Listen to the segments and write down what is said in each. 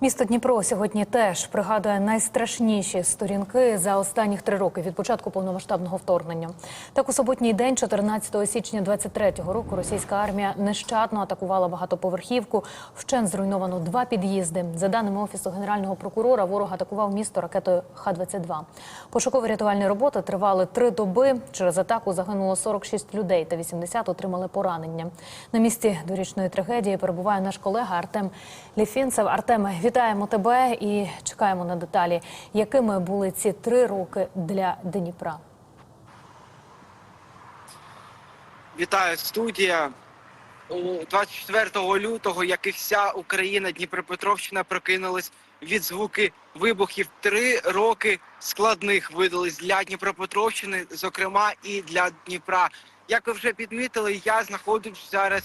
Місто Дніпро сьогодні теж пригадує найстрашніші сторінки за останніх три роки від початку повномасштабного вторгнення. Так у суботній день, 14 січня 23-го року, російська армія нещадно атакувала багатоповерхівку. Вщен зруйновано два під'їзди. За даними офісу генерального прокурора, ворог атакував місто ракетою Х-22. Пошуково-рятувальні роботи тривали три доби. Через атаку загинуло 46 людей та 80 отримали поранення. На місці дорічної трагедії перебуває наш колега Артем Ліфінцев. Артеме, вітаємо тебе і чекаємо на деталі, якими були ці три роки для Дніпра. Вітаю студія. У 24 лютого, як і вся Україна, Дніпропетровщина прокинулась від звуки вибухів. Три роки складних видались для Дніпропетровщини, зокрема і для Дніпра. Як ви вже підмітили, я знаходжусь зараз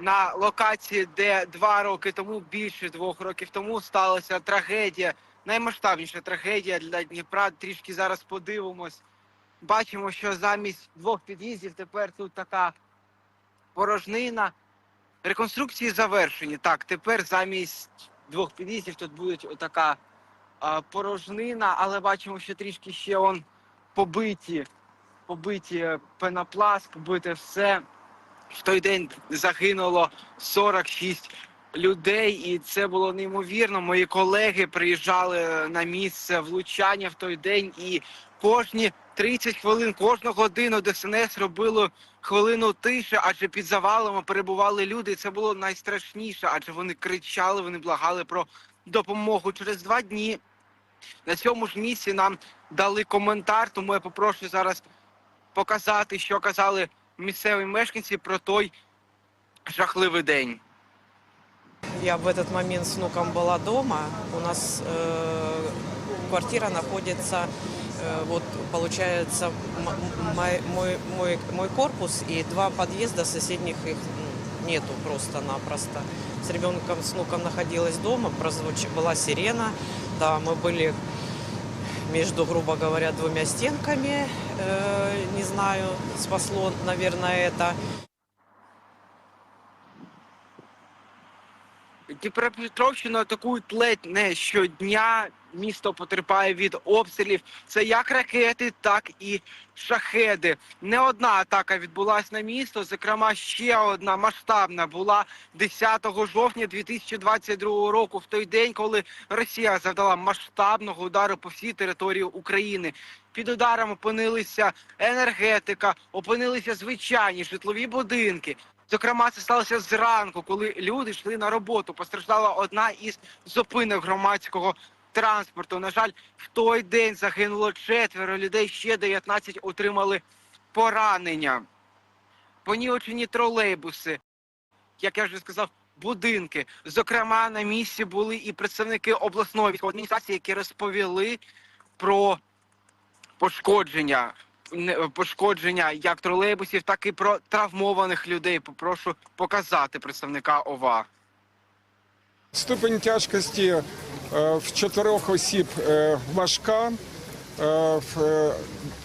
на локації, де два роки тому, більше двох років тому, сталася трагедія, наймасштабніша трагедія для Дніпра. Трішки зараз подивимось. Бачимо, що замість двох під'їздів тепер тут така порожнина. Реконструкції завершені. Так, тепер замість двох під'їздів тут буде така порожнина, але бачимо, що трішки ще он побиті, побиті пенопласт, побите все. В той день загинуло 46 людей, і це було неймовірно. Мої колеги приїжджали на місце влучання в той день, і кожні 30 хвилин, кожну годину ДСНС робило хвилину тиші, адже під завалами перебували люди. І це було найстрашніше, адже вони кричали, вони благали про допомогу. Через два дні на цьому ж місці нам дали коментар, тому я попрошу зараз показати, що казали місцеві мешканці про той жахливий день. Я в этот момент с внуком была дома. У нас э, квартира находится, э, вот получается, м- м- мой, мой, мой, мой корпус и два подъезда соседних их м, нету просто-напросто. С ребенком, с внуком находилась дома, прозвуч... была сирена. Да, мы были между, грубо говоря, двумя стенками. Э, не знаю, спасло, наверное, это. Дніпропетровщину атакують ледь не щодня. Місто потерпає від обстрілів. Це як ракети, так і шахеди. Не одна атака відбулася на місто. Зокрема, ще одна масштабна була 10 жовтня 2022 року, в той день, коли Росія завдала масштабного удару по всій території України. Під ударом опинилися енергетика, опинилися звичайні житлові будинки. Зокрема, це сталося зранку, коли люди йшли на роботу. Постраждала одна із зупинок громадського транспорту. На жаль, в той день загинуло четверо людей, ще 19 отримали поранення. Понівечені тролейбуси, як я вже сказав, будинки. Зокрема, на місці були і представники обласної військової адміністрації, які розповіли про пошкодження пошкодження як тролейбусів, так і про травмованих людей. Попрошу показати представника ОВА. Ступень тяжкості е, в чотирьох осіб е, важка, е, в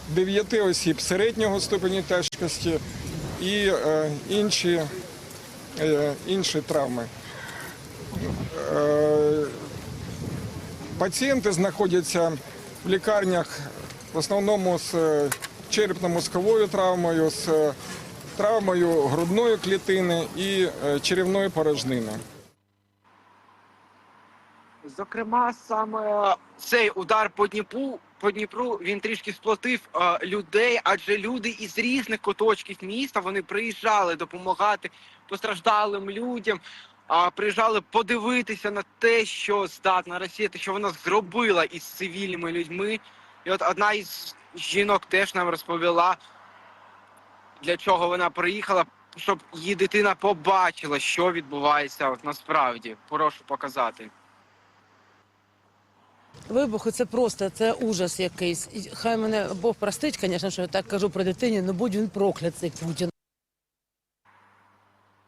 дев'яти осіб середнього ступені тяжкості і інші, інші травми. Пацієнти знаходяться в лікарнях в основному з черепно-мозковою травмою, з е, травмою грудної клітини і е, черевної порожнини. Зокрема, саме цей удар по Дніпру, по Дніпру він трішки сплотив е, людей, адже люди із різних куточків міста вони приїжджали допомагати постраждалим людям. А приїжджали подивитися на те, що здатна Росія, те, що вона зробила із цивільними людьми. І от одна із жінок теж нам розповіла, для чого вона приїхала, щоб її дитина побачила, що відбувається от насправді. Прошу показати. Вибухи це просто це ужас якийсь. Хай мене Бог простить, звісно, що я так кажу про дитині, але будь він проклят цей Путін.